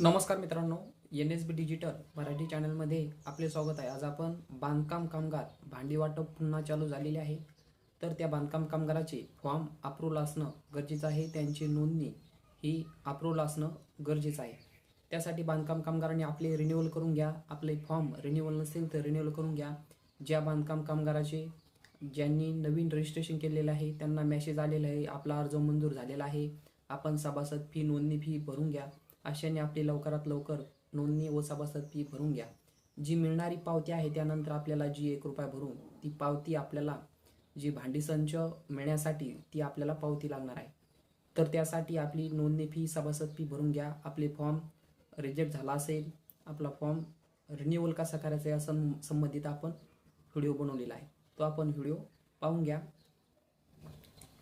नमस्कार मित्रांनो N S B digital Marathi चॅनलमध्ये आपले स्वागत आहे. आज आपण बांधकाम कामगार भांडी वाटप पुन्हा चालू झालेले आहे. तर त्या बांधकाम कामगाराचे फॉर्म अप्रूव्हल असणं गरजेचं आहे. त्यांची नोंदणी ही अप्रूव्हल असणं गरजेचं आहे. त्यासाठी बांधकाम कामगारांनी आपले रिन्युअल करून घ्या. आपले फॉर्म रिन्युअल नसेल तर रिन्युअल करून घ्या. ज्या बांधकाम कामगाराचे ज्यांनी नवीन रजिस्ट्रेशन केलेलं आहे त्यांना मेसेज आलेला आहे आपला अर्ज मंजूर झालेला आहे. आपण सभासद फी नोंदणी फी भरून घ्या. अशाने आपली लवकरात लवकर नोंदणी व सभासद फी भरून घ्या. जी मिळणारी पावती आहे त्यानंतर आपल्याला जी एक रुपया भरून ती पावती आपल्याला जी भांडी संच मिळण्यासाठी ती आपल्याला पावती लागणार आहे. तर त्यासाठी आपली नोंदणी फी सभासद फी भरून घ्या. आपले फॉर्म रिजेक्ट झाला असेल आपला फॉर्म रिन्युअल कसा करायचा या सं संबंधित आपण व्हिडिओ बनवलेला आहे. तो आपण व्हिडिओ पाहून घ्या.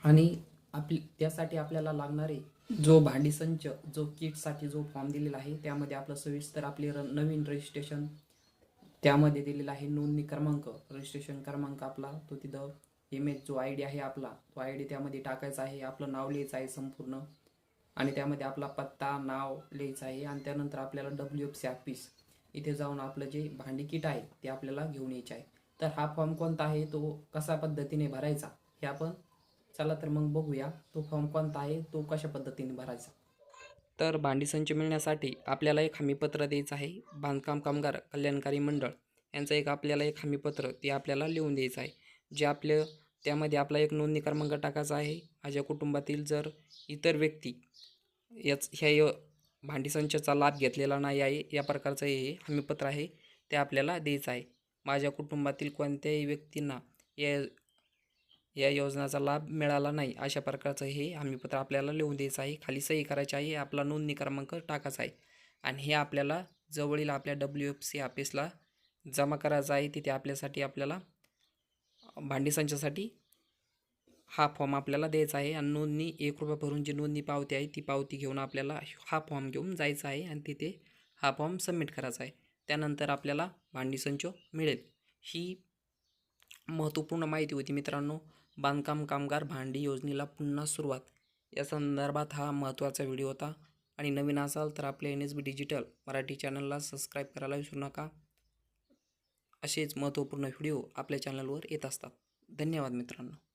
आणि आपली त्यासाठी आपल्याला लागणारे जो भांडी संच जो किटसाठी जो फॉर्म दिलेला आहे त्यामध्ये आपलं सविस्तर आपले र नवीन रजिस्ट्रेशन त्यामध्ये दिलेला आहे. नोंदणी क्रमांक रजिस्ट्रेशन क्रमांक आपला तो तिथं इमेज जो आय डी आहे आपला तो आय डी त्यामध्ये टाकायचा आहे. आपलं नाव लिहायचं आहे संपूर्ण. आणि त्यामध्ये आपला पत्ता नाव लिहायचं आहे. आणि त्यानंतर आपल्याला डब्ल्यू एफ सी ऑफिस इथे जाऊन आपलं जे भांडी किट आहे ते आपल्याला घेऊन यायचे आहे. तर हा फॉर्म कोणता आहे? तो कसा पद्धतीने भरायचा? हे आपण चला तर मग बघूया तो फॉर्म कोणता आहे तो कशा पद्धतीने भरायचा? तर भांडी संच मिळण्यासाठी आपल्याला एक हमीपत्र द्यायचं आहे बांधकाम कामगार कल्याणकारी मंडळ. यांचं एक आपल्याला एक हमीपत्र ते आपल्याला लिहून द्यायचं आहे. जे आपलं त्यामध्ये आपला एक नोंदणी क्रमांक टाकायचा आहे. माझ्या कुटुंबातील जर इतर व्यक्ती याच ह्या य भांडी संचाचा लाभ घेतलेला नाही आहे या प्रकारचं हे हमीपत्र आहे ते आपल्याला द्यायचं आहे. माझ्या कुटुंबातील कोणत्याही व्यक्तींना या या योजनेचा लाभ मिळाला नाही. अशा प्रकारचं हे हमीपत्र आपल्याला लिहून द्यायचं आहे. खाली सही करायची आहे. आपला नोंदणी क्रमांक टाकायचा आहे. आणि हे आपल्याला जवळील आपल्या डब्ल्यू एफ सी ऑफिसला जमा करायचं आहे. तिथे आपल्यासाठी आपल्याला भांडी संचासाठी हा फॉर्म आपल्याला द्यायचा आहे. आणि नोंदणी एक रुपया भरून जी नोंदणी पावती आहे ती पावती घेऊन आपल्याला हा फॉर्म घेऊन जायचा आहे. आणि तिथे हा फॉर्म सबमिट करायचा आहे. त्यानंतर आपल्याला भांडी संच मिळेल. ही महत्त्वपूर्ण माहिती होती मित्रांनो. बांधकाम कामगार भांडी योजनेला पुन्हा सुरुवात. या संदर्भात हा महत्त्वाचा व्हिडिओ होता. आणि नवीन असाल तर आपल्या N S B digital Marathi चॅनलला सबस्क्राईब करायला विसरू नका. असेच महत्त्वपूर्ण व्हिडिओ आपल्या चॅनलवर येत असतात. धन्यवाद मित्रांनो.